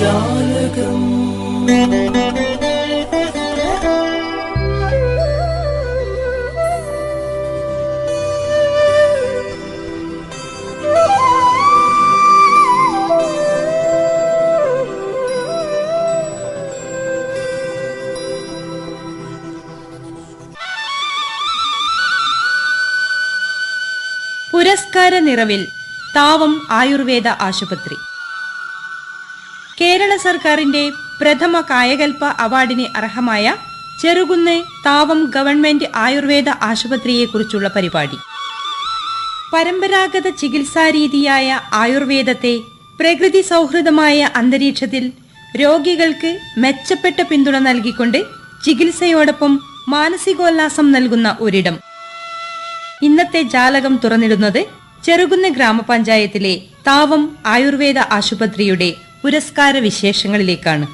ജാലകം. പുരസ്കാര നിറവിൽ താവം ആയുർവേദ ആശുപത്രി. കേരള സർക്കാരിന്റെ പ്രഥമ കായകൽപ്പ അവാർഡിന് അർഹമായ ചെറുകുന്ന് താവം ഗവൺമെന്റ് ആയുർവേദ ആശുപത്രിയെക്കുറിച്ചുള്ള പരിപാടി. പരമ്പരാഗത ചികിത്സാരീതിയായ ആയുർവേദത്തെ പ്രകൃതി സൗഹൃദമായ അന്തരീക്ഷത്തിൽ രോഗികൾക്ക് മെച്ചപ്പെട്ട പിന്തുണ നൽകിക്കൊണ്ട് ചികിത്സയോടൊപ്പം മാനസികോല്ലാസം നൽകുന്ന ഒരിടം. ഇന്നത്തെ ജാലകം തുറന്നിടുന്നത് ചെറുകുന്ന് ഗ്രാമപഞ്ചായത്തിലെ താവം ആയുർവേദ ആശുപത്രിയുടെ പുരസ്കാര വിശേഷങ്ങളിലേക്കാണ്.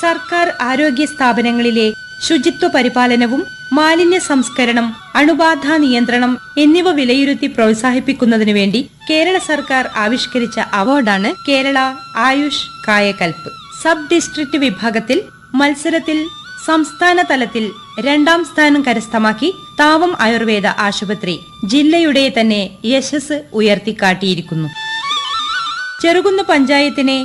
സർക്കാർ ആരോഗ്യ സ്ഥാപനങ്ങളിലെ ശുചിത്വ പരിപാലനവും മാലിന്യ സംസ്കരണം അണുബാധ നിയന്ത്രണം എന്നിവ വിലയിരുത്തി പ്രോത്സാഹിപ്പിക്കുന്നതിനു വേണ്ടി കേരള സർക്കാർ ആവിഷ്കരിച്ച അവാർഡാണ് കേരള ആയുഷ് കായകൽപ്പ്. സബ് ഡിസ്ട്രിക്ട് വിഭാഗത്തിൽ മത്സരത്തിൽ സംസ്ഥാന തലത്തിൽ രണ്ടാം സ്ഥാനം കരസ്ഥമാക്കി താവം ആയുർവേദ ആശുപത്രി ജില്ലയുടെ തന്നെ യശസ് ഉയർത്തിക്കാട്ടിയിരിക്കുന്നു. ചെറുകുന്ന് പഞ്ചായത്തിനെ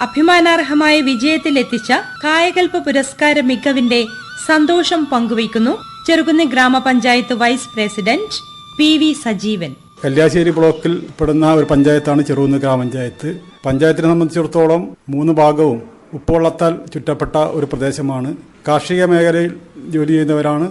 അഭിമാനാർഹമായ വിജയത്തിലെത്തിച്ച കായകൽപ്പ പുരസ്കാര മികവിന്റെ സന്തോഷം പങ്കുവയ്ക്കുന്നു Cherukunnu Grama Panchayat vice president P V Sajeevan. Kalliasseri ബ്ലോക്കിൽ പെടുന്ന ഒരു പഞ്ചായത്താണ് ചെറുകുന്ന് ഗ്രാമപഞ്ചായത്ത്. പഞ്ചായത്തിനെ സംബന്ധിച്ചിടത്തോളം മൂന്ന് ഭാഗവും ഉപ്പുവെള്ളത്താൽ ചുറ്റപ്പെട്ട ഒരു പ്രദേശമാണ്. കാർഷിക മേഖലയിൽ ജോലി ചെയ്യുന്നവരാണ്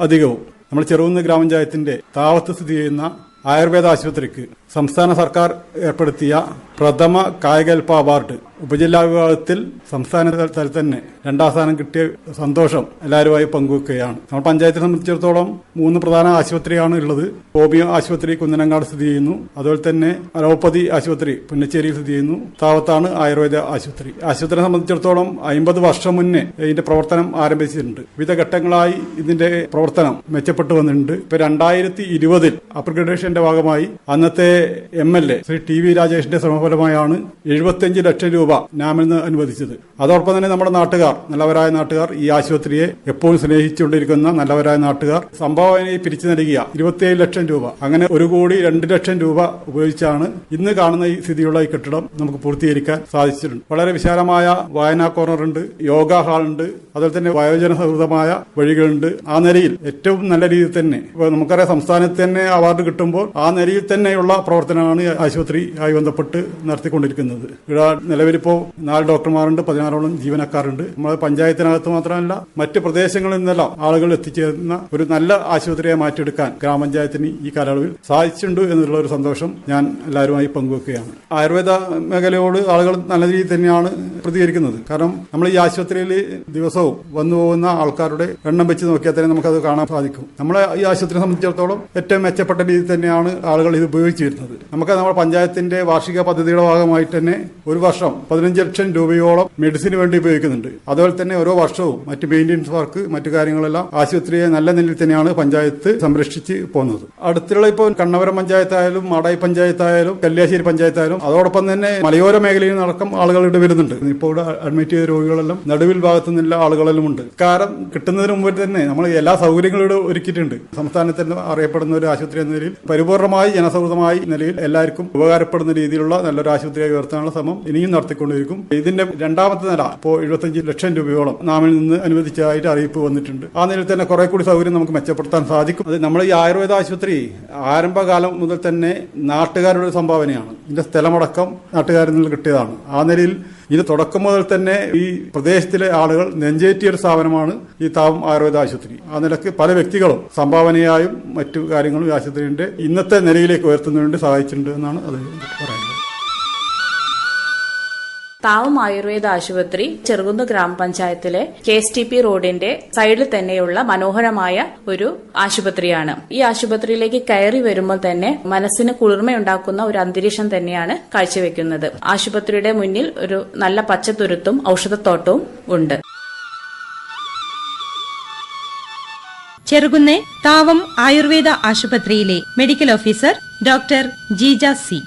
അധികവും. നമ്മൾ ചെറുകുന്ന് ഗ്രാമപഞ്ചായത്തിന്റെ താവത്ത് സ്ഥിതി ചെയ്യുന്ന ആയുർവേദ ആശുപത്രിക്ക് സംസ്ഥാന സർക്കാർ ഏർപ്പെടുത്തിയ പ്രഥമ കായികൽപ്പ അവാർഡ് ഉപജില്ലാ വിഭാഗത്തിൽ സംസ്ഥാന തലത്തിൽ തന്നെ രണ്ടാം സ്ഥാനം കിട്ടിയ സന്തോഷം എല്ലാവരുമായി പങ്കുവെക്കുകയാണ്. നമ്മുടെ പഞ്ചായത്തിനെ സംബന്ധിച്ചിടത്തോളം മൂന്ന് പ്രധാന ആശുപത്രിയാണ് ഉള്ളത്. ഹോമിയോ ആശുപത്രി കുന്നനങ്ങാട് സ്ഥിതി ചെയ്യുന്നു. അതുപോലെ തന്നെ അലോപ്പതി ആശുപത്രി പുന്നച്ചേരിയിൽ സ്ഥിതി ചെയ്യുന്നു. താവത്താണ് ആയുർവേദ ആശുപത്രി. ആശുപത്രിയെ സംബന്ധിച്ചിടത്തോളം അമ്പത് വർഷം മുന്നേ ഇതിന്റെ പ്രവർത്തനം ആരംഭിച്ചിട്ടുണ്ട്. വിവിധ ഘട്ടങ്ങളായി ഇതിന്റെ പ്രവർത്തനം മെച്ചപ്പെട്ടു വന്നിട്ടുണ്ട്. ഇപ്പൊ രണ്ടായിരത്തി ഇരുപതിൽ അപ്ഗ്രഡേഷന്റെ ഭാഗമായി അന്നത്തെ M L A Shri T V രാജേഷിന്റെ ശ്രമഫലമായാണ് എഴുപത്തിയഞ്ച് ലക്ഷം രൂപ നാമിന് അനുവദിച്ചത്. അതോടൊപ്പം തന്നെ നമ്മുടെ നാട്ടുകാർ നല്ലവരായ നാട്ടുകാർ ഈ ആശുപത്രിയെ എപ്പോഴും സ്നേഹിച്ചുകൊണ്ടിരിക്കുന്ന നല്ലവരായ നാട്ടുകാർ സംഭാവനയെ പിരിച്ചു നൽകിയ ഇരുപത്തിയേഴ് ലക്ഷം രൂപ. അങ്ങനെ ഒരു കോടി രണ്ട് ലക്ഷം രൂപ ഉപയോഗിച്ചാണ് ഇന്ന് കാണുന്ന ഈ സ്ഥിതിയുള്ള ഈ കെട്ടിടം നമുക്ക് പൂർത്തീകരിക്കാൻ സാധിച്ചിട്ടുണ്ട്. വളരെ വിശാലമായ വായനാ കോർണറുണ്ട് യോഗ ഹാളുണ്ട് അതുപോലെ തന്നെ വയോജന സൗഹൃദമായ വഴികളുണ്ട്. ആ നിലയിൽ ഏറ്റവും നല്ല രീതിയിൽ തന്നെ നമുക്കറിയാം സംസ്ഥാനത്ത് തന്നെ അവാർഡ് കിട്ടുമ്പോൾ ആ നിലയിൽ തന്നെയുള്ള പ്രവർത്തനമാണ് ആശുപത്രിയായി ബന്ധപ്പെട്ട് നടത്തിക്കൊണ്ടിരിക്കുന്നത്. ഇവിടെ നിലവിലിപ്പോൾ നാല് ഡോക്ടർമാരുണ്ട് പതിനാറോളം ജീവനക്കാരുണ്ട്. നമ്മുടെ പഞ്ചായത്തിനകത്ത് മാത്രമല്ല മറ്റ് പ്രദേശങ്ങളിൽ നിന്നെല്ലാം ആളുകൾ എത്തിച്ചേരുന്ന ഒരു നല്ല ആശുപത്രിയെ മാറ്റിയെടുക്കാൻ ഗ്രാമപഞ്ചായത്തിന് ഈ കാലയളവിൽ സാധിച്ചിട്ടുണ്ട് എന്നുള്ള ഒരു സന്തോഷം ഞാൻ എല്ലാവരുമായി പങ്കുവെക്കുകയാണ്. ആയുർവേദ മേഖലയോട് ആളുകൾ നല്ല രീതിയിൽ തന്നെയാണ് പ്രതികരിക്കുന്നത്. കാരണം നമ്മൾ ഈ ആശുപത്രിയിൽ ദിവസവും വന്നു പോകുന്ന ആൾക്കാരുടെ എണ്ണം വെച്ച് നോക്കിയാൽ തന്നെ നമുക്കത് കാണാൻ സാധിക്കും. നമ്മളെ ഈ ആശുപത്രിയെ സംബന്ധിച്ചിടത്തോളം ഏറ്റവും മെച്ചപ്പെട്ട രീതിയിൽ തന്നെയാണ് ആളുകൾ ഇത് ഉപയോഗിച്ചു വരുന്നത് നമുക്ക് നമ്മുടെ പഞ്ചായത്തിന്റെ വാർഷിക പദ്ധതിയുടെ ഭാഗമായിട്ട് തന്നെ ഒരു വർഷം പതിനഞ്ച് ലക്ഷം രൂപയോളം മെഡിസിന് വേണ്ടി ഉപയോഗിക്കുന്നുണ്ട്. അതുപോലെ തന്നെ ഓരോ വർഷവും മറ്റ് മെയിന്റെനൻസ് വർക്ക് മറ്റു കാര്യങ്ങളെല്ലാം ആശുപത്രിയെ നല്ല നിലയിൽ തന്നെയാണ് പഞ്ചായത്ത് സംരക്ഷിച്ച് പോകുന്നത്. അടുത്തുള്ള ഇപ്പോൾ കണ്ണവരം പഞ്ചായത്തായാലും മാടായി പഞ്ചായത്തായാലും കല്യാശ്ശേരി പഞ്ചായത്തായാലും അതോടൊപ്പം തന്നെ മലയോര മേഖലയിൽ നടക്കം ആളുകൾ ഇവിടെ വരുന്നുണ്ട്. ഇപ്പോൾ ഇവിടെ അഡ്മിറ്റ് ചെയ്ത രോഗികളെല്ലാം നടുവിൽ ഭാഗത്തു നിന്നുള്ള ആളുകളെല്ലാം ഉണ്ട്. കാരണം കിട്ടുന്നതിന് മുമ്പ് തന്നെ നമ്മൾ എല്ലാ സൗകര്യങ്ങളും ഇവിടെ ഒരുക്കിയിട്ടുണ്ട്. സംസ്ഥാനത്ത് തന്നെ അറിയപ്പെടുന്ന ഒരു ആശുപത്രി എന്ന നിലയിൽ പരിപൂർണമായി ജനസൗഹൃദമായി നിലയിൽ എല്ലാവർക്കും ഉപകാരപ്പെടുന്ന രീതിയിലുള്ള നല്ലൊരു ആശുപത്രിയായി ഉയർത്താനുള്ള ശ്രമം ഇനിയും നടത്തിക്കൊണ്ടിരിക്കും. ഇതിന്റെ രണ്ടാമത്തെ നില ഇപ്പോൾ എഴുപത്തഞ്ച് ലക്ഷം രൂപയോളം നാമിൽ നിന്ന് അനുവദിച്ചതായിട്ട് അറിയിപ്പ് വന്നിട്ടുണ്ട്. ആ നിലയിൽ തന്നെ കുറെ കൂടി സൗകര്യം നമുക്ക് മെച്ചപ്പെടുത്താൻ സാധിക്കും. അത് നമ്മൾ ഈ ആയുർവേദ ആശുപത്രി ആരംഭകാലം മുതൽ തന്നെ നാട്ടുകാരുടെ സംഭാവനയാണ്. ഇതിന്റെ സ്ഥലമടക്കം നാട്ടുകാരിൽ നിന്ന് കിട്ടിയതാണ്. ആ നിലയിൽ ഇത് തുടക്കം മുതൽ തന്നെ ഈ പ്രദേശത്തിലെ ആളുകൾ നെഞ്ചേറ്റിയ ഒരു സ്ഥാപനമാണ് ഈ താവം ആയുർവേദ ആശുപത്രി. ആ നിലയ്ക്ക് പല വ്യക്തികളും സംഭാവനയായും മറ്റു കാര്യങ്ങളും ആശുപത്രിയുടെ ഇന്നത്തെ നിലയിലേക്ക് ഉയർത്തുന്നതിന് വേണ്ടി സഹായിച്ചിട്ടുണ്ട് എന്നാണ് അത് പറയുന്നത്. താവം ആയുർവേദ ആശുപത്രി ചെറുകുന്ന് ഗ്രാമപഞ്ചായത്തിലെ കെ എസ് ടി പി റോഡിന്റെ സൈഡിൽ തന്നെയുള്ള മനോഹരമായ ഒരു ആശുപത്രിയാണ്. ഈ ആശുപത്രിയിലേക്ക് കയറി വരുമ്പോൾ തന്നെ മനസ്സിന് കുളിർമയുണ്ടാക്കുന്ന ഒരു അന്തരീക്ഷം തന്നെയാണ് കാഴ്ചവെക്കുന്നത്. ആശുപത്രിയുടെ മുന്നിൽ ഒരു നല്ല പച്ചത്തുരുത്തും ഔഷധത്തോട്ടവും ഉണ്ട്. ചെറുകുന്ന് താവം ആയുർവേദ ആശുപത്രിയിലെ medical officer doctor Jeeja C.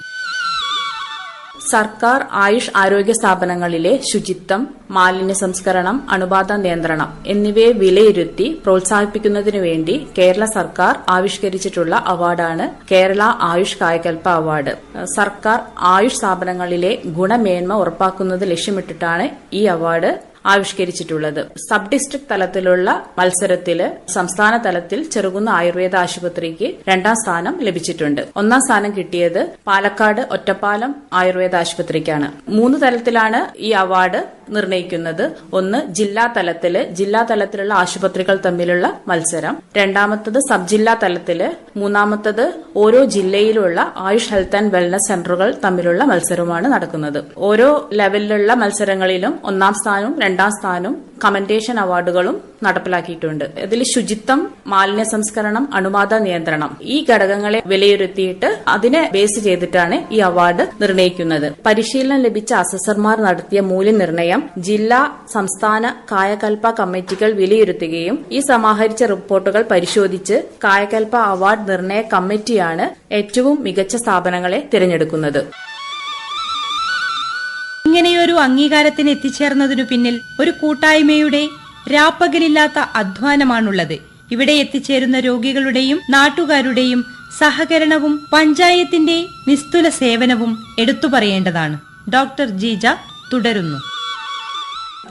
സർക്കാർ ആയുഷ് ആരോഗ്യ സ്ഥാപനങ്ങളിലെ ശുചിത്വം മാലിന്യ സംസ്കരണം അണുബാധ നിയന്ത്രണം എന്നിവയെ വിലയിരുത്തി പ്രോത്സാഹിപ്പിക്കുന്നതിനു വേണ്ടി കേരള സർക്കാർ ആവിഷ്കരിച്ചിട്ടുള്ള അവാർഡാണ് കേരള ആയുഷ് കായകൽപ്പ അവാർഡ്. സർക്കാർ ആയുഷ് സ്ഥാപനങ്ങളിലെ ഗുണമേന്മ ഉറപ്പാക്കുന്നത് ലക്ഷ്യമിട്ടിട്ടാണ് ഈ അവാർഡ് ആവിഷ്കരിച്ചിട്ടുള്ളത്. സബ് ഡിസ്ട്രിക്ട് തലത്തിലുള്ള മത്സരത്തിൽ സംസ്ഥാന തലത്തിൽ ചെറുകുന്ന ആയുർവേദ ആശുപത്രിക്ക് രണ്ടാം സ്ഥാനം ലഭിച്ചിട്ടുണ്ട്. ഒന്നാം സ്ഥാനം കിട്ടിയത് പാലക്കാട് ഒറ്റപ്പാലം ആയുർവേദ ആശുപത്രിക്കാണ്. മൂന്ന് തലത്തിലാണ് ഈ അവാർഡ് നിർണയിക്കുന്നത്. ഒന്ന് ജില്ലാ തലത്തിൽ ജില്ലാ തലത്തിലുള്ള ആശുപത്രികൾ തമ്മിലുള്ള മത്സരം. രണ്ടാമത്തത് സബ് ജില്ലാ തലത്തിൽ മൂന്നാമത്തത് ഓരോ ജില്ലയിലുള്ള ആയുഷ് ഹെൽത്ത് ആൻഡ് വെൽനസ് സെന്ററുകൾ തമ്മിലുള്ള മത്സരമാണ് നടക്കുന്നത്. ഓരോ ലെവലിലുള്ള മത്സരങ്ങളിലും ഒന്നാം സ്ഥാനവും രണ്ടാം സ്ഥാനവും കമന്റേഷൻ അവാർഡുകളും നടപ്പിലാക്കിയിട്ടുണ്ട്. ഇതിൽ ശുചിത്വം മാലിന്യ സംസ്കരണം അണുബാധ നിയന്ത്രണം ഈ ഘടകങ്ങളെ വിലയിരുത്തിയിട്ട് അതിനെ ബേസ് ചെയ്തിട്ടാണ് ഈ അവാർഡ് നിർണയിക്കുന്നത്. പരിശീലനം ലഭിച്ച അസസർമാർ നടത്തിയ മൂല്യനിർണയം ജില്ലാ സംസ്ഥാന കായകൽപ്പ കമ്മിറ്റികൾ വിലയിരുത്തുകയും ഈ സമാഹരിച്ച റിപ്പോർട്ടുകൾ പരിശോധിച്ച് കായകൽപ്പ അവാർഡ് നിർണയ കമ്മിറ്റിയാണ് ഏറ്റവും മികച്ച സ്ഥാപനങ്ങളെ തിരഞ്ഞെടുക്കുന്നത്. ഇങ്ങനെയൊരു അംഗീകാരത്തിന് എത്തിച്ചേർന്നതിനു പിന്നിൽ ഒരു കൂട്ടായ്മയുടെ രാപ്പകലില്ലാത്ത അധ്വാനമാണുള്ളത്. ഇവിടെ എത്തിച്ചേരുന്ന രോഗികളുടെയും നാട്ടുകാരുടെയും സഹകരണവും പഞ്ചായത്തിന്റെ നിസ്തുല സേവനവും എടുത്തു പറയേണ്ടതാണ്. ഡോക്ടർ ജീജ തുടരുന്നു.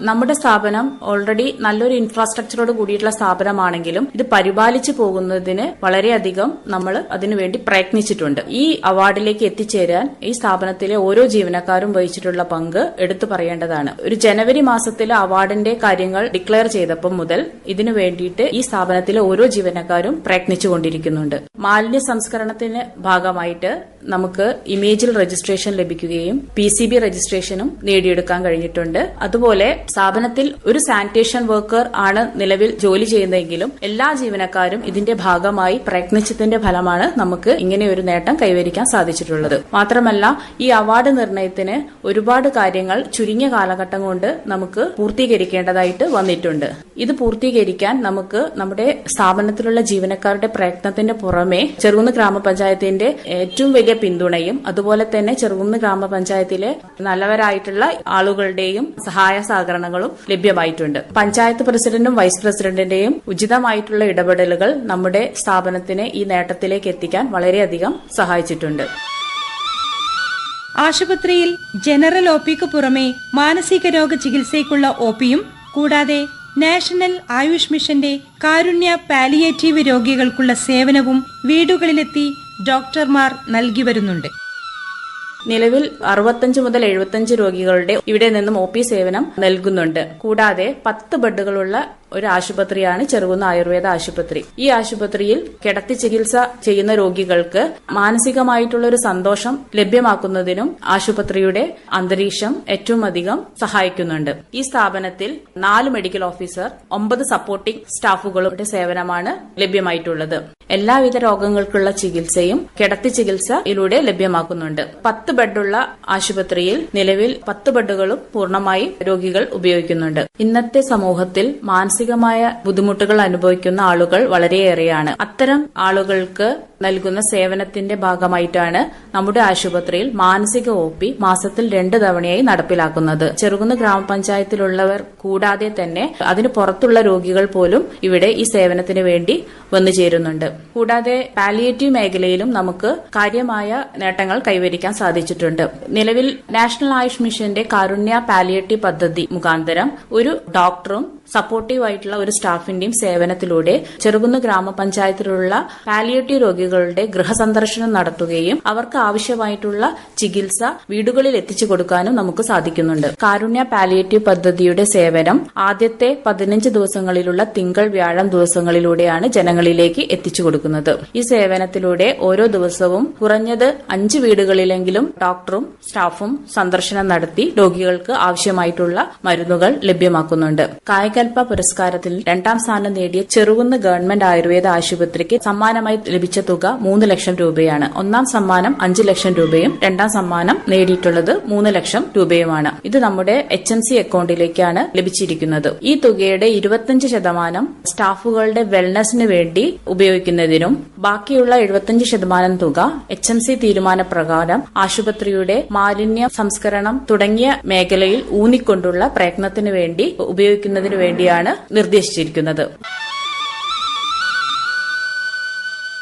നമ്മുടെ സ്ഥാപനം ഓൾറെഡി നല്ലൊരു ഇൻഫ്രാസ്ട്രക്ചറോട് കൂടിയിട്ടുള്ള സ്ഥാപനമാണെങ്കിലും ഇത് പരിപാലിച്ചു പോകുന്നതിന് വളരെയധികം നമ്മൾ അതിനുവേണ്ടി പ്രയത്നിച്ചിട്ടുണ്ട്. ഈ അവാർഡിലേക്ക് എത്തിച്ചേരാൻ ഈ സ്ഥാപനത്തിലെ ഓരോ ജീവനക്കാരും വഹിച്ചിട്ടുള്ള പങ്ക് എടുത്തു പറയേണ്ടതാണ്. ഒരു ജനുവരി മാസത്തിലെ അവാർഡിന്റെ കാര്യങ്ങൾ ഡിക്ലെയർ ചെയ്തപ്പോൾ മുതൽ ഇതിനു വേണ്ടിയിട്ട് ഈ സ്ഥാപനത്തിലെ ഓരോ ജീവനക്കാരും പ്രയത്നിച്ചുകൊണ്ടിരിക്കുന്നുണ്ട്. മാലിന്യ സംസ്കരണത്തിന് ഭാഗമായിട്ട് നമുക്ക് ഇമേജിൽ രജിസ്ട്രേഷൻ ലഭിക്കുകയും പി സി ബി രജിസ്ട്രേഷനും നേടിയെടുക്കാൻ കഴിഞ്ഞിട്ടുണ്ട്. അതുപോലെ സ്ഥാപനത്തിൽ ഒരു സാനിറ്റേഷൻ വർക്കർ ആണ് നിലവിൽ ജോലി ചെയ്യുന്നതെങ്കിലും എല്ലാ ജീവനക്കാരും ഇതിന്റെ ഭാഗമായി പ്രയത്നിച്ചതിന്റെ ഫലമാണ് നമുക്ക് ഇങ്ങനെ ഒരു നേട്ടം കൈവരിക്കാൻ സാധിച്ചിട്ടുള്ളത്. മാത്രമല്ല ഈ അവാർഡ് നിർണയത്തിന് ഒരുപാട് കാര്യങ്ങൾ ചുരുങ്ങിയ കാലഘട്ടം കൊണ്ട് നമുക്ക് പൂർത്തീകരിക്കേണ്ടതായിട്ട് വന്നിട്ടുണ്ട്. ഇത് പൂർത്തീകരിക്കാൻ നമുക്ക് നമ്മുടെ സ്ഥാപനത്തിലുള്ള ജീവനക്കാരുടെ പ്രയത്നത്തിന്റെ പുറമെ ചെറുകുന്ന് ഗ്രാമപഞ്ചായത്തിന്റെ ഏറ്റവും വലിയ പിന്തുണയും അതുപോലെ തന്നെ ചെറുകുന്ന് ഗ്രാമപഞ്ചായത്തിലെ നല്ലവരായിട്ടുള്ള ആളുകളുടെയും സഹായ സഹകരണങ്ങളും ലഭ്യമായിട്ടുണ്ട്. പഞ്ചായത്ത് പ്രസിഡന്റും വൈസ് പ്രസിഡന്റിന്റെയും ഉചിതമായിട്ടുള്ള ഇടപെടലുകൾ നമ്മുടെ സ്ഥാപനത്തിനെ ഈ നേട്ടത്തിലേക്ക് എത്തിക്കാൻ വളരെയധികം സഹായിച്ചിട്ടുണ്ട്. ആശുപത്രിയിൽ ജനറൽ ഒ പിക്ക് പുറമെ മാനസിക രോഗ ചികിത്സയ്ക്കുള്ള ഒ പിയും കൂടാതെ നാഷണൽ ആയുഷ് മിഷന്റെ കാരുണ്യ പാലിയേറ്റീവ് രോഗികൾക്കുള്ള സേവനവും വീടുകളിലെത്തി ഡോക്ടർമാർ നൽകി വരുന്നുണ്ട്. നിലവിൽ അറുപത്തഞ്ച് മുതൽ എഴുപത്തഞ്ച് രോഗികളുടെ ഇവിടെ നിന്നും ഒ പി സേവനം നൽകുന്നുണ്ട്. കൂടാതെ പത്ത് ബെഡുകളുള്ള ഒരു ആശുപത്രിയാണ് ചെറുകുന്ന ആയുർവേദ ആശുപത്രി. ഈ ആശുപത്രിയിൽ കിടത്തി ചികിത്സ ചെയ്യുന്ന രോഗികൾക്ക് മാനസികമായിട്ടുള്ള ഒരു സന്തോഷം ലഭ്യമാക്കുന്നതിനും ആശുപത്രിയുടെ അന്തരീക്ഷം ഏറ്റവും അധികം സഹായിക്കുന്നുണ്ട്. ഈ സ്ഥാപനത്തിൽ നാല് മെഡിക്കൽ ഓഫീസർ ഒമ്പത് സപ്പോർട്ടിംഗ് സ്റ്റാഫുകളുടെ സേവനമാണ് ലഭ്യമായിട്ടുള്ളത്. എല്ലാവിധ രോഗങ്ങൾക്കുള്ള ചികിത്സയും കിടത്തി ചികിത്സയിലൂടെ ലഭ്യമാക്കുന്നുണ്ട്. പത്ത് ബെഡുള്ള ആശുപത്രിയിൽ നിലവിൽ പത്ത് ബെഡുകളും പൂർണമായി രോഗികൾ ഉപയോഗിക്കുന്നുണ്ട്. ഇന്നത്തെ സമൂഹത്തിൽ മാനസികമായ ബുദ്ധിമുട്ടുകൾ അനുഭവിക്കുന്ന ആളുകൾ വളരെയേറെയാണ്. അത്തരം ആളുകൾക്ക് നൽകുന്ന സേവനത്തിന്റെ ഭാഗമായിട്ടാണ് നമ്മുടെ ആശുപത്രിയിൽ മാനസിക ഒ പി മാസത്തിൽ രണ്ട് തവണയായി നടപ്പിലാക്കുന്നത്. ചെറുകുന്ന് ഗ്രാമപഞ്ചായത്തിലുള്ളവർ കൂടാതെ തന്നെ അതിന് പുറത്തുള്ള രോഗികൾ പോലും ഇവിടെ ഈ സേവനത്തിന് വേണ്ടി വന്നു ചേരുന്നുണ്ട്. കൂടാതെ പാലിയേറ്റീവ് മേഖലയിലും നമുക്ക് കാര്യമായ നേട്ടങ്ങൾ കൈവരിക്കാൻ സാധിച്ചിട്ടുണ്ട്. നിലവിൽ നാഷണൽ ആയുഷ് മിഷന്റെ കാരുണ്യ പാലിയേറ്റീവ് പദ്ധതി മുഖാന്തരം ഒരു ഡോക്ടറും സപ്പോർട്ടീവ് ആയിട്ടുള്ള ഒരു സ്റ്റാഫിന്റെയും സേവനത്തിലൂടെ ചെറുകുന്ന് ഗ്രാമപഞ്ചായത്തിലുള്ള പാലിയേറ്റീവ് രോഗികളുടെ ഗൃഹസന്ദർശനം നടത്തുകയും അവർക്ക് ആവശ്യമായിട്ടുള്ള ചികിത്സ വീടുകളിൽ എത്തിച്ചു കൊടുക്കാനും നമുക്ക് സാധിക്കുന്നുണ്ട്. കാരുണ്യ പാലിയേറ്റീവ് പദ്ധതിയുടെ സേവനം ആദ്യത്തെ പതിനഞ്ച് ദിവസങ്ങളിലുള്ള തിങ്കൾ വ്യാഴം ദിവസങ്ങളിലൂടെയാണ് ജനങ്ങളിലേക്ക് എത്തിച്ചു കൊടുക്കുന്നത്. ഈ സേവനത്തിലൂടെ ഓരോ ദിവസവും കുറഞ്ഞത് അഞ്ച് വീടുകളിലെങ്കിലും ഡോക്ടറും സ്റ്റാഫും സന്ദർശനം നടത്തി രോഗികൾക്ക് ആവശ്യമായിട്ടുള്ള മരുന്നുകൾ ലഭ്യമാക്കുന്നുണ്ട്. കായിക കായകൽപ പുരസ്കാരത്തിൽ രണ്ടാം സ്ഥാനം നേടിയ ചെറുകുന്ന് ഗവൺമെന്റ് ആയുർവേദ ആശുപത്രിക്ക് സമ്മാനമായി ലഭിച്ച തുക മൂന്ന് ലക്ഷം രൂപയാണ്. ഒന്നാം സമ്മാനം അഞ്ച് ലക്ഷം രൂപയും രണ്ടാം സമ്മാനം നേടിയിട്ടുള്ളത് മൂന്ന് ലക്ഷം രൂപയുമാണ്. ഇത് നമ്മുടെ എച്ച് എം സി അക്കൌണ്ടിലേക്കാണ് ലഭിച്ചിരിക്കുന്നത്. ഈ തുകയുടെ ഇരുപത്തിയഞ്ച് ശതമാനം സ്റ്റാഫുകളുടെ വെൽനസിന് വേണ്ടി ഉപയോഗിക്കുന്നതിനും ബാക്കിയുള്ള എഴുപത്തിയഞ്ച് ശതമാനം തുക എച്ച് എം സി തീരുമാനപ്രകാരം ആശുപത്രിയുടെ മാലിന്യ സംസ്കരണം തുടങ്ങിയ മേഖലയിൽ ഊന്നിക്കൊണ്ടുള്ള പ്രയത്നത്തിന് വേണ്ടി ഉപയോഗിക്കുന്നതിന് വേണ്ടിയാണ് നിർദ്ദേശിച്ചിരിക്കുന്നത്.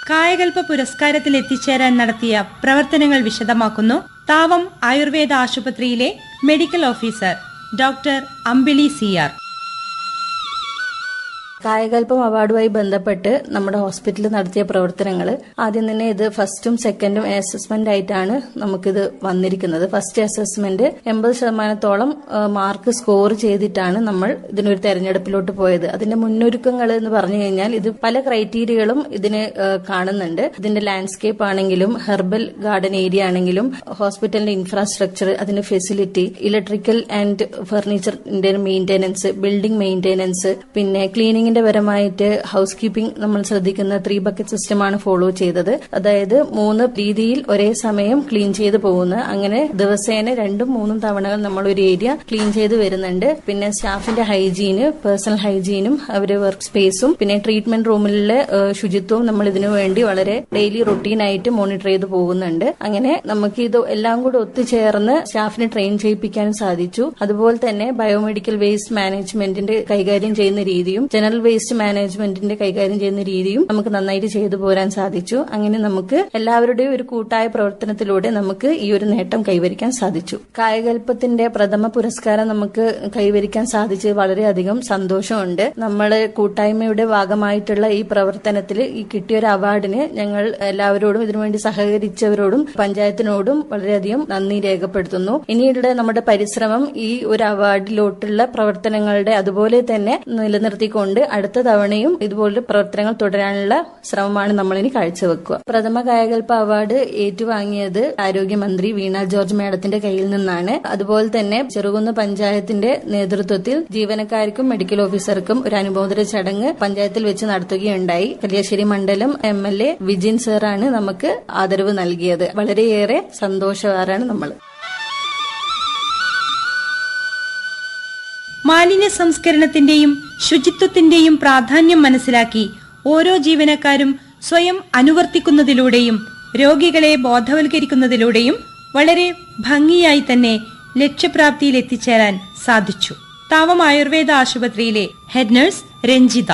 കായകൽപ പുരസ്കാരത്തിൽ എത്തിച്ചേരാൻ നടത്തിയ പ്രവർത്തനങ്ങൾ വിശദമാക്കുന്നു. താവം ആയുർവേദ ആശുപത്രിയിലെ medical officer doctor Ambili C R. Kayakalpam അവാർഡുമായി ബന്ധപ്പെട്ട് നമ്മുടെ ഹോസ്പിറ്റലിൽ നടത്തിയ പ്രവർത്തനങ്ങൾ ആദ്യം തന്നെ ഇത് ഫസ്റ്റും സെക്കൻഡും അസസ്മെന്റ് ആയിട്ടാണ് നമുക്കിത് വന്നിരിക്കുന്നത്. ഫസ്റ്റ് അസസ്മെന്റ് എൺപത് ശതമാനത്തോളം മാർക്ക് സ്കോർ ചെയ്തിട്ടാണ് നമ്മൾ ഇതിനൊരു തെരഞ്ഞെടുപ്പിലോട്ട് പോയത്. അതിന്റെ മുന്നൊരുക്കങ്ങൾ എന്ന് പറഞ്ഞു കഴിഞ്ഞാൽ ഇത് പല ക്രൈറ്റീരിയകളും ഇതിന് കാണുന്നുണ്ട്. ഇതിന്റെ ലാൻഡ്സ്കേപ്പ് ആണെങ്കിലും ഹെർബൽ ഗാർഡൻ ഏരിയ ആണെങ്കിലും ഹോസ്പിറ്റലിന്റെ ഇൻഫ്രാസ്ട്രക്ചർ അതിന്റെ ഫെസിലിറ്റി ഇലക്ട്രിക്കൽ ആൻഡ് ഫർണിച്ചറിന്റെ മെയിന്റനൻസ് ബിൽഡിംഗ് മെയിന്റനൻസ് പിന്നെ ക്ലീനിങ്ങിന്റെ പരമായിട്ട് ഹൗസ് കീപ്പിംഗ് നമ്മൾ ശ്രദ്ധിക്കുന്ന ത്രീ ബക്കറ്റ് സിസ്റ്റമാണ് ഫോളോ ചെയ്തത്. അതായത് മൂന്ന് രീതിയിൽ ഒരേ സമയം ക്ലീൻ ചെയ്ത് പോകുന്ന അങ്ങനെ ദിവസേന രണ്ടും മൂന്നും തവണകൾ നമ്മൾ ഒരു ഏരിയ ക്ലീൻ ചെയ്ത് വരുന്നുണ്ട്. പിന്നെ സ്റ്റാഫിന്റെ ഹൈജീന് പേഴ്സണൽ ഹൈജീനും അവരുടെ വർക്ക് സ്പേസും പിന്നെ ട്രീറ്റ്മെന്റ് റൂമിലെ ശുചിത്വവും നമ്മൾ ഇതിനു വേണ്ടി വളരെ ഡെയിലി റൊട്ടീനായിട്ട് മോണിറ്റർ ചെയ്ത് പോകുന്നുണ്ട്. അങ്ങനെ നമുക്ക് ഇത് എല്ലാം കൂടെ ഒത്തുചേർന്ന് സ്റ്റാഫിനെ ട്രെയിൻ ചെയ്യിപ്പിക്കാൻ സാധിച്ചു. അതുപോലെ തന്നെ ബയോമെഡിക്കൽ വേസ്റ്റ് മാനേജ്മെന്റിന്റെ കൈകാര്യം ചെയ്യുന്ന രീതിയും ജനറൽ വേസ്റ്റ് മാനേജ്മെന്റിന്റെ കൈകാര്യം ചെയ്യുന്ന രീതിയും നമുക്ക് നന്നായിട്ട് ചെയ്തു പോരാൻ സാധിച്ചു. അങ്ങനെ നമുക്ക് എല്ലാവരുടെയും ഒരു കൂട്ടായ പ്രവർത്തനത്തിലൂടെ നമുക്ക് ഈ ഒരു നേട്ടം കൈവരിക്കാൻ സാധിച്ചു. കായകൽപ്പത്തിന്റെ പ്രഥമ പുരസ്കാരം നമുക്ക് കൈവരിക്കാൻ സാധിച്ചത് വളരെയധികം സന്തോഷമുണ്ട്. നമ്മൾ കൂട്ടായ്മയുടെ ഭാഗമായിട്ടുള്ള ഈ പ്രവർത്തനത്തിൽ ഈ കിട്ടിയ ഒരു അവാർഡിന് ഞങ്ങൾ എല്ലാവരോടും ഇതിനുവേണ്ടി സഹകരിച്ചവരോടും പഞ്ചായത്തിനോടും വളരെയധികം നന്ദി രേഖപ്പെടുത്തുന്നു. ഇനിയുള്ള നമ്മുടെ പരിശ്രമം ഈ ഒരു അവാർഡിലോട്ടുള്ള പ്രവർത്തനങ്ങളുടെ അതുപോലെ തന്നെ നിലനിർത്തിക്കൊണ്ട് അടുത്ത തവണയും ഇതുപോലുള്ള പ്രവർത്തനങ്ങൾ തുടരാനുള്ള ശ്രമമാണ് നമ്മൾ ഇനി കാഴ്ചവെക്കുക. പ്രഥമ കായകൽപ്പ അവാർഡ് ഏറ്റുവാങ്ങിയത് ആരോഗ്യമന്ത്രി വീണ ജോർജ് മേഡത്തിന്റെ കയ്യിൽ നിന്നാണ്. അതുപോലെ തന്നെ ചെറുകുന്ന് പഞ്ചായത്തിന്റെ നേതൃത്വത്തിൽ ജീവനക്കാർക്കും മെഡിക്കൽ ഓഫീസർക്കും ഒരു അനുമോദന ചടങ്ങ് പഞ്ചായത്തിൽ വെച്ച് നടത്തുകയുണ്ടായി. കല്യാശ്ശേരി മണ്ഡലം എം എൽ എ വിജിൻ സാറാണ് നമുക്ക് ആദരവ് നൽകിയത്. വളരെയേറെ സന്തോഷവാറാണ് നമ്മൾ മാലിന്യ സംസ്കരണത്തിന്റെയും ശുചിത്വത്തിന്റെയും പ്രാധാന്യം മനസ്സിലാക്കി ഓരോ ജീവനക്കാരും സ്വയം അനുവർത്തിക്കുന്നതിലൂടെയും രോഗികളെ ബോധവൽക്കരിക്കുന്നതിലൂടെയും വളരെ ഭംഗിയായി തന്നെ ലക്ഷ്യപ്രാപ്തിയിൽ എത്തിച്ചേരാൻ സാധിച്ചു. താവം ആയുർവേദ ആശുപത്രിയിലെ ഹെഡ് നഴ്സ് രഞ്ജിത.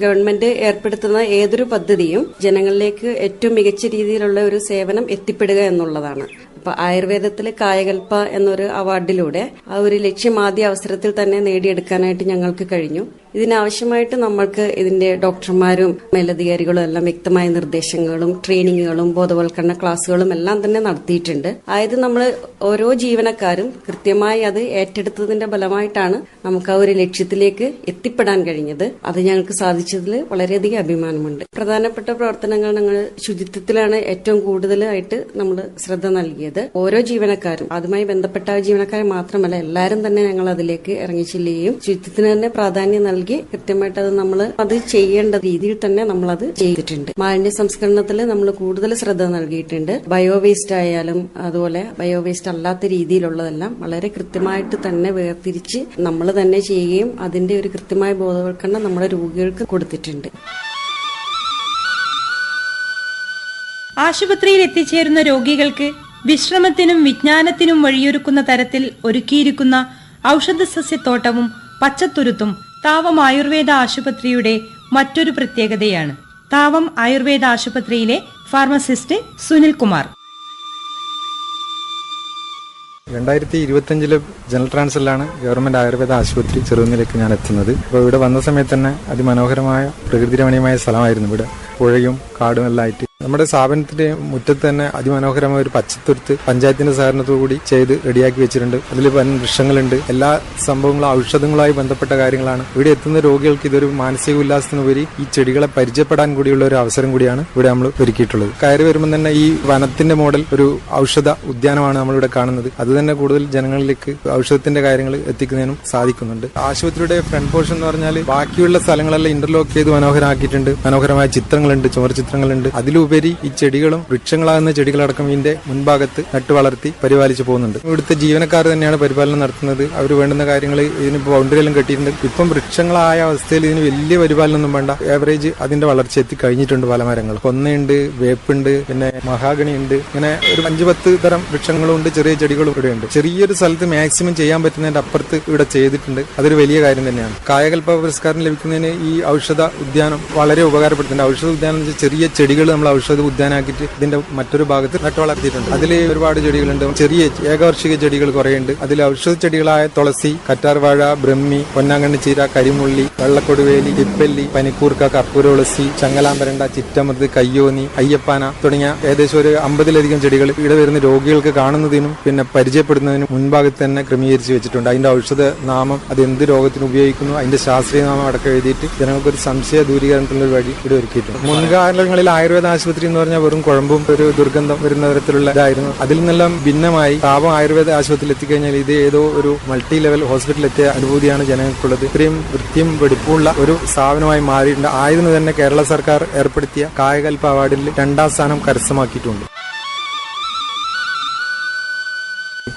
ഗവൺമെന്റ് ഏർപ്പെടുത്തുന്ന ഏതൊരു പദ്ധതിയും ജനങ്ങളിലേക്ക് ഏറ്റവും മികച്ച രീതിയിലുള്ള ഒരു സേവനം എത്തിപ്പെടുക എന്നുള്ളതാണ്. അപ്പൊ ആയുർവേദത്തിലെ കായകൽപ്പ എന്നൊരു അവാർഡിലൂടെ ആ ഒരു ലക്ഷ്യം ആദ്യ അവസരത്തിൽ തന്നെ നേടിയെടുക്കാനായിട്ട് ഞങ്ങൾക്ക് കഴിഞ്ഞു. ഇതിനാവശ്യമായിട്ട് നമ്മൾക്ക് ഇതിന്റെ ഡോക്ടർമാരും മേലധികാരികളും എല്ലാം വ്യക്തമായ നിർദ്ദേശങ്ങളും ട്രെയിനിങ്ങുകളും ബോധവൽക്കരണ ക്ലാസ്സുകളും എല്ലാം തന്നെ നടത്തിയിട്ടുണ്ട്. അതായത് നമ്മൾ ഓരോ ജീവനക്കാരും കൃത്യമായി അത് ഏറ്റെടുത്തതിന്റെ ഫലമായിട്ടാണ് നമുക്ക് ആ ഒരു ലക്ഷ്യത്തിലേക്ക് എത്തിപ്പെടാൻ കഴിഞ്ഞത്. അത് ഞങ്ങൾക്ക് സാധിച്ചതിൽ വളരെയധികം അഭിമാനമുണ്ട്. പ്രധാനപ്പെട്ട പ്രവർത്തനങ്ങൾ ഞങ്ങൾ ശുചിത്വത്തിലാണ് ഏറ്റവും കൂടുതലായിട്ട് നമ്മൾ ശ്രദ്ധ നൽകിയത്. ഓരോ ജീവനക്കാരും അതുമായി ബന്ധപ്പെട്ട ജീവനക്കാരെ മാത്രമല്ല എല്ലാവരും തന്നെ ഞങ്ങൾ അതിലേക്ക് ഇറങ്ങിച്ചില്ലുകയും ശുചിത്വത്തിന് തന്നെ പ്രാധാന്യം കൃത്യമായിട്ട് അത് നമ്മൾ അത് ചെയ്യേണ്ട രീതിയിൽ തന്നെ നമ്മൾ അത് ചെയ്തിട്ടുണ്ട്. മാലിന്യ സംസ്കരണത്തിൽ നമ്മൾ കൂടുതൽ ശ്രദ്ധ നൽകിയിട്ടുണ്ട്. ബയോ വേസ്റ്റ് ആയാലും അതുപോലെ ബയോ വേസ്റ്റ് അല്ലാത്ത രീതിയിലുള്ളതെല്ലാം വളരെ കൃത്യമായിട്ട് തന്നെ വേർതിരിച്ച് നമ്മൾ തന്നെ ചെയ്യുകയും അതിന്റെ ഒരു കൃത്യമായ ബോധവൽക്കരണം നമ്മുടെ രോഗികൾക്ക് കൊടുത്തിട്ടുണ്ട്. ആശുപത്രിയിൽ എത്തിച്ചേരുന്ന രോഗികൾക്ക് വിശ്രമത്തിനും വിജ്ഞാനത്തിനും വഴിയൊരുക്കുന്ന തരത്തിൽ ഒരുക്കിയിരിക്കുന്ന ഔഷധ സസ്യത്തോട്ടവും പച്ചത്തുരുത്തും താവം ആയുർവേദ ആശുപത്രിയുടെ മറ്റൊരു പ്രത്യേകതയാണ്. താവം ആയുർവേദ ആശുപത്രിയിലെ ഫാർമസിസ്റ്റ് സുനിൽ കുമാർ. രണ്ടായിരത്തി ഇരുപത്തിയഞ്ചിലെ ജനറൽ ട്രാൻസ്ഫറിലാണ് ഗവൺമെന്റ് ആയുർവേദ ആശുപത്രി ചെറുകുന്നിലേക്ക് ഞാൻ എത്തുന്നത്. അപ്പോൾ ഇവിടെ വന്ന സമയത്ത് തന്നെ അതിമനോഹരമായ പ്രകൃതി രമണീയമായ സ്ഥലമായിരുന്നു ഇവിടെ. പുഴയും കാടും എല്ലാം ആയിട്ട് നമ്മുടെ സ്ഥാപനത്തിന്റെ മുറ്റത്ത് തന്നെ അതിമനോഹരമായ ഒരു പച്ചത്തുരുത്ത് പഞ്ചായത്തിന്റെ സഹകരണത്തോടുകൂടി ചെയ്ത് റെഡിയാക്കി വെച്ചിട്ടുണ്ട്. അതിൽ വൻ വൃക്ഷങ്ങളുണ്ട്. എല്ലാ സംഭവങ്ങളും ഔഷധങ്ങളുമായി ബന്ധപ്പെട്ട കാര്യങ്ങളാണ്. ഇവിടെ എത്തുന്ന രോഗികൾക്ക് ഇതൊരു മാനസിക ഉല്ലാസത്തിനുപരി ഈ ചെടികളെ പരിചയപ്പെടാൻ കൂടിയുള്ള ഒരു അവസരം കൂടിയാണ് ഇവിടെ നമ്മൾ ഒരുക്കിയിട്ടുള്ളത്. കയറി വരുമ്പോൾ തന്നെ ഈ വനത്തിന്റെ മോഡൽ ഒരു ഔഷധ ഉദ്യാനമാണ് നമ്മളിവിടെ കാണുന്നത്. അത് തന്നെ കൂടുതൽ ജനങ്ങളിലേക്ക് ഔഷധത്തിന്റെ കാര്യങ്ങൾ എത്തിക്കുന്നതിനും സാധിക്കുന്നുണ്ട്. ആശുപത്രിയുടെ ഫ്രണ്ട് പോർഷൻ എന്ന് പറഞ്ഞാൽ ബാക്കിയുള്ള സ്ഥലങ്ങളെല്ലാം ഇന്റർലോക്ക് ചെയ്ത് മനോഹരമാക്കിയിട്ടുണ്ട്. മനോഹരമായ ചിത്രങ്ങളുണ്ട് ചുമർ ചിത്രങ്ങളുണ്ട്. അതിലുപരി ഈ ചെടികളും വൃക്ഷങ്ങളാകുന്ന ചെടികളടക്കം ഇതിന്റെ മുൻഭാഗത്ത് നട്ടു വളർത്തി പരിപാലിച്ചു പോകുന്നുണ്ട്. ഇവിടുത്തെ ജീവനക്കാർ തന്നെയാണ് പരിപാലനം നടത്തുന്നത്. അവർ വേണ്ടുന്ന കാര്യങ്ങൾ ഇതിന് ബൗണ്ടറിയെല്ലാം കെട്ടിയിട്ടുണ്ട്. ഇപ്പം വൃക്ഷങ്ങളായ അവസ്ഥയിൽ ഇതിന് വലിയ പരിപാലനമൊന്നും വേണ്ട. ആവറേജ് അതിന്റെ വളർച്ച എത്തി കഴിഞ്ഞിട്ടുണ്ട് പല മരങ്ങൾ. കൊന്നയുണ്ട് വേപ്പുണ്ട് പിന്നെ മഹാഗണി ഉണ്ട് ഇങ്ങനെ ഒരു അഞ്ചു പത്ത് തരം വൃക്ഷങ്ങളും ഉണ്ട് ചെറിയ ചെടികളും ഇവിടെ ഉണ്ട് ചെറിയൊരു സ്ഥലത്ത് മാക്സിമം ചെയ്യാൻ പറ്റുന്നതിന്റെ അപ്പുറത്ത് ഇവിടെ ചെയ്തിട്ടുണ്ട്. അതൊരു വലിയ കാര്യം തന്നെയാണ്. കായകൽപ്പ പുരസ്കാരം ലഭിക്കുന്നതിന് ഈ ഔഷധ ഉദ്യാനം വളരെ ഉപകാരപ്പെടുത്തുന്നുണ്ട് ഔഷധ ഉദ്യാനം ചെറിയ ചെടികൾ നമ്മൾ ഔഷധ ഉദ്യാനാക്കിയിട്ട് ഇതിന്റെ മറ്റൊരു ഭാഗത്ത് നട്ടുവളർത്തിയിട്ടുണ്ട് അതിൽ ഒരുപാട് ചെടികളുണ്ട്. ചെറിയ ഏകവർഷിക ചെടികൾ കുറേയുണ്ട്. അതിൽ ഔഷധ ചെടികളായ തുളസി കറ്റാർവാഴ ബ്രഹ്മി പൊന്നാങ്കണ്ണി ചീര കരിമുള്ളി വെള്ളക്കൊടുവേലി തിപ്പല്ലി പനിക്കൂർക്ക കർപ്പൂരതുളസി ചങ്ങലാമ്പരണ്ട ചിറ്റമൃത് കയ്യോനി അയ്യപ്പാന തുടങ്ങിയ ഏകദേശം ഒരു അമ്പതിലധികം ചെടികൾ ഇവിടെ വരുന്ന രോഗികൾക്ക് കാണുന്നതിനും പിന്നെ പരിചയപ്പെടുന്നതിനും മുൻഭാഗത്ത് തന്നെ ക്രമീകരിച്ച് വെച്ചിട്ടുണ്ട്. അതിന്റെ ഔഷധ നാമം അത് എന്ത് രോഗത്തിന് ഉപയോഗിക്കുന്നു അതിന്റെ ശാസ്ത്രീയ നാമം അടക്കം എഴുതിയിട്ട് ജനങ്ങൾക്ക് ഒരു സംശയ ദൂരീകരണത്തിനുള്ള വഴി ഇവിടെ ഒരുക്കിയിട്ടുണ്ട്. മുൻകാലങ്ങളിൽ ആയുർവേദ ആശുപത്രി എന്ന് പറഞ്ഞാൽ വെറും കുഴമ്പും ഒരു ദുർഗന്ധം വരുന്ന തരത്തിലുള്ള ഇതായിരുന്നു. അതിൽ നിന്നെല്ലാം ഭിന്നമായി താപം ആയുർവേദ ആശുപത്രിയിൽ എത്തിക്കഴിഞ്ഞാൽ ഇത് ഏതോ ഒരു മൾട്ടി ലെവൽ ഹോസ്പിറ്റലിൽ എത്തിയ അനുഭൂതിയാണ് ജനങ്ങൾക്കുള്ളത്. ഇത്രയും വൃത്തിയും വെടിപ്പുള്ള ഒരു സ്ഥാപനമായി മാറിയിട്ടുണ്ട്. ആയിരുന്നു തന്നെ കേരള സർക്കാർ ഏർപ്പെടുത്തിയ കായകൽപ്പ അവാർഡിൽ രണ്ടാം സ്ഥാനം കരസ്ഥമാക്കിയിട്ടുണ്ട്.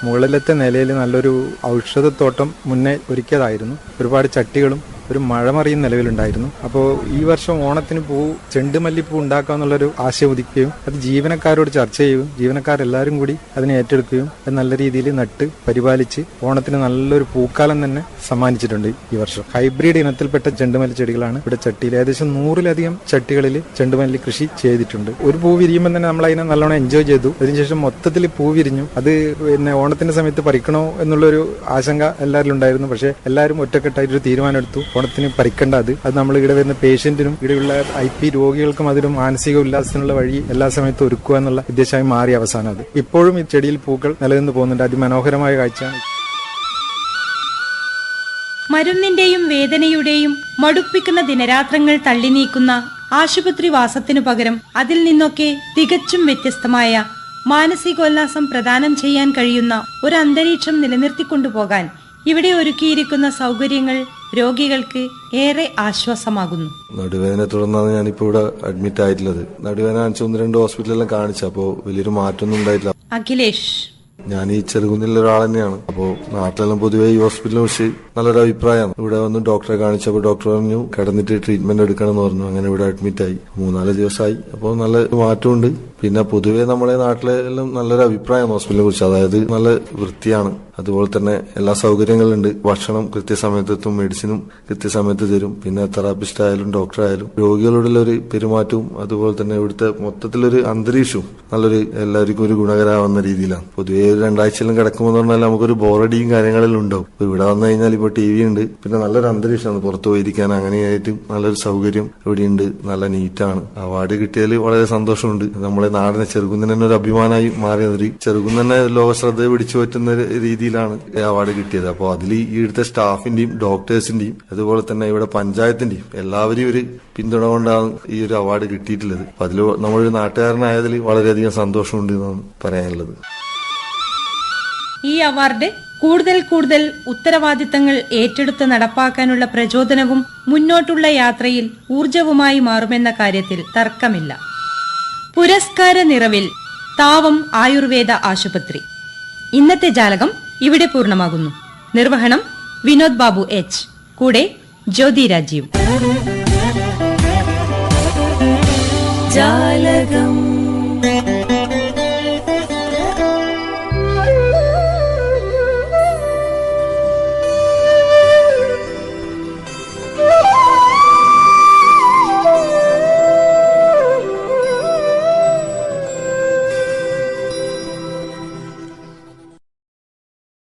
മുകളിലത്തെ നിലയിൽ നല്ലൊരു ഔഷധത്തോട്ടം മുന്നേ ഒരുക്കിയതായിരുന്നു. ഒരുപാട് ചട്ടികളും ഒരു മഴമറിയും നിലവിലുണ്ടായിരുന്നു. അപ്പോൾ ഈ വർഷം ഓണത്തിന് പൂ ചെണ്ടുമല്ലിപ്പൂ ഉണ്ടാക്കാന്നുള്ളൊരു ആശയം ഉദിക്കുകയും അത് ജീവനക്കാരോട് ചർച്ച ചെയ്യുകയും ജീവനക്കാരെല്ലാവരും കൂടി അതിനെ ഏറ്റെടുക്കുകയും അത് നല്ല രീതിയിൽ നട്ട് പരിപാലിച്ച് ഓണത്തിന് നല്ലൊരു പൂക്കാലം തന്നെ സമ്മാനിച്ചിട്ടുണ്ട് ഈ വർഷം. ഹൈബ്രിഡ് ഇനത്തിൽപ്പെട്ട ചെണ്ടുമല്ലി ചെടികളാണ് ഇവിടെ ചട്ടിയിൽ ഏകദേശം നൂറിലധികം ചട്ടികളിൽ ചെണ്ടുമല്ലി കൃഷി ചെയ്തിട്ടുണ്ട്. ഒരു പൂ വിരിയുമ്പോൾ തന്നെ നമ്മൾ അതിനെ നല്ലോണം എൻജോയ് ചെയ്തു. അതിനുശേഷം മൊത്തത്തിൽ പൂ വിരിഞ്ഞു. അത് പിന്നെ ഓണത്തിന്റെ സമയത്ത് പറിക്കണോ എന്നുള്ളൊരു ആശങ്ക എല്ലാവരിലും ഉണ്ടായിരുന്നു പക്ഷേ എല്ലാവരും ഒറ്റക്കെട്ടായിട്ട് ഒരു തീരുമാനം എടുത്തു ഓണത്തിന് പരിക്കേണ്ട അത്. അത് നമ്മൾ ഇവിടെ വരുന്ന പേഷ്യന്റിനും ഇവിടെയുള്ള ഐ പി രോഗികൾക്കും അതിന് മാനസിക ഉല്ലാസത്തിനുള്ള വഴി എല്ലാ സമയത്തും ഒരുക്കുക എന്നുള്ള ഉദ്ദേശമായി മാറി അവസാനം അത്. ഇപ്പോഴും ഈ ചെടിയിൽ പൂക്കൾ നിലനിന്ന് പോകുന്നുണ്ട്. അതിമനോഹരമായ കാഴ്ചയാണ്. മരുന്നിന്റെയും വേദനയുടെയും മടുപ്പിക്കുന്ന ദിനരാത്രങ്ങൾ തള്ളി നീക്കുന്ന ആശുപത്രി വാസത്തിനു പകരം അതിൽ നിന്നൊക്കെ തികച്ചും വ്യത്യസ്തമായ മാനസികോല്ലാസം പ്രദാനം ചെയ്യാൻ കഴിയുന്ന ഒരു അന്തരീക്ഷം നിലനിർത്തിക്കൊണ്ടുപോകാൻ ഇവിടെ ഒരുക്കിയിരിക്കുന്ന സൗകര്യങ്ങൾ രോഗികൾക്ക് ഏറെ ആശ്വാസമാകുന്നു. നടുവേദന തുടർന്നാണ് ഞാനിപ്പോ ഇവിടെ അഡ്മിറ്റ് ആയിട്ടുള്ളത്. നടുവേദന അഞ്ചു ഒന്ന് രണ്ട് ഹോസ്പിറ്റലെല്ലാം കാണിച്ചു അപ്പോ വലിയൊരു മാറ്റമൊന്നും ഉണ്ടായിട്ടില്ല. അഖിലേഷ്. ഞാൻ ഈ ചെറുകുന്നിലെ ഒരാൾ തന്നെയാണ് അപ്പോ നാട്ടിലെല്ലാം പൊതുവെ ഈ ഹോസ്പിറ്റലിനെ കുറിച്ച് നല്ലൊരു അഭിപ്രായമാണ്. ഇവിടെ വന്ന് ഡോക്ടറെ കാണിച്ചപ്പോൾ ഡോക്ടർ പറഞ്ഞു കിടന്നിട്ട് ട്രീറ്റ്മെന്റ് എടുക്കണമെന്ന് പറഞ്ഞു. അങ്ങനെ ഇവിടെ അഡ്മിറ്റ് ആയി. മൂന്നാൽ ദിവസമായി അപ്പോൾ നല്ല മാറ്റമുണ്ട്. പിന്നെ പൊതുവെ നമ്മുടെ നാട്ടിലെല്ലാം നല്ലൊരു അഭിപ്രായമാണ് ഹോസ്പിറ്റലിനെ കുറിച്ച്. അതായത് നല്ല വൃത്തിയാണ്. അതുപോലെ തന്നെ എല്ലാ സൗകര്യങ്ങളും ഉണ്ട് ഭക്ഷണം കൃത്യസമയത്തെത്തും മെഡിസിനും കൃത്യസമയത്ത് തരും. പിന്നെ തെറാപ്പിസ്റ്റ് ആയാലും ഡോക്ടർ ആയാലും രോഗികളോടുള്ള ഒരു പെരുമാറ്റവും അതുപോലെ തന്നെ ഇവിടുത്തെ മൊത്തത്തിലൊരു അന്തരീക്ഷവും നല്ലൊരു എല്ലാവർക്കും ഒരു ഗുണകരമാവുന്ന രീതിയിലാണ്. പൊതുവെ ഒരു രണ്ടാഴ്ചയിലും കിടക്കുമെന്ന് പറഞ്ഞാൽ നമുക്കൊരു ബോറടിയും കാര്യങ്ങളെല്ലാം ഉണ്ടാവും. ഇവിടെ വന്നു കഴിഞ്ഞാൽ ഇപ്പോൾ ടി വി ഉണ്ട്. പിന്നെ നല്ലൊരു അന്തരീക്ഷമാണ്. പുറത്തു പോയിരിക്കാൻ അങ്ങനെയായിട്ടും നല്ലൊരു സൗകര്യം ഇവിടെയുണ്ട്. നല്ല നീറ്റാണ് അവാർഡ് കിട്ടിയാൽ വളരെ സന്തോഷമുണ്ട്. നമ്മളെ നാടിനെ ചെറുകുന്നതിന് ഒരു അഭിമാനമായി മാറിയത് ചെറുകുന്നനെ ലോക ശ്രദ്ധ പിടിച്ചു പറ്റുന്ന ഒരു രീതിയിലാണ് അവാർഡ് കിട്ടിയത്. അപ്പോൾ അതിൽ ഈ ഇവിടുത്തെ സ്റ്റാഫിന്റെയും ഡോക്ടേഴ്സിന്റെയും അതുപോലെ തന്നെ ഇവിടെ പഞ്ചായത്തിന്റെയും എല്ലാവരെയും ഒരു പിന്തുണ കൊണ്ടാണ് ഈ ഒരു അവാർഡ് കിട്ടിയിട്ടുള്ളത്. അപ്പൊ അതിൽ നമ്മളൊരു നാട്ടുകാരനായതിൽ വളരെയധികം സന്തോഷമുണ്ട് എന്നാണ് പറയാനുള്ളത്. ഈ അവാർഡ് കൂടുതൽ കൂടുതൽ ഉത്തരവാദിത്തങ്ങൾ ഏറ്റെടുത്ത് നടപ്പാക്കാനുള്ള പ്രചോദനവും മുന്നോട്ടുള്ള യാത്രയിൽ ഊർജവുമായി മാറുമെന്ന കാര്യത്തിൽ തർക്കമില്ല. പുരസ്കാര നിറവിൽ താവം ആയുർവേദ ആശുപത്രി. ഇന്നത്തെ ജാലകം ഇവിടെ പൂർണമാകുന്നു. നിർവഹണം വിനോദ് ബാബു എച്ച്. കൂടെ ജ്യോതി രാജീവ്. ജാലകം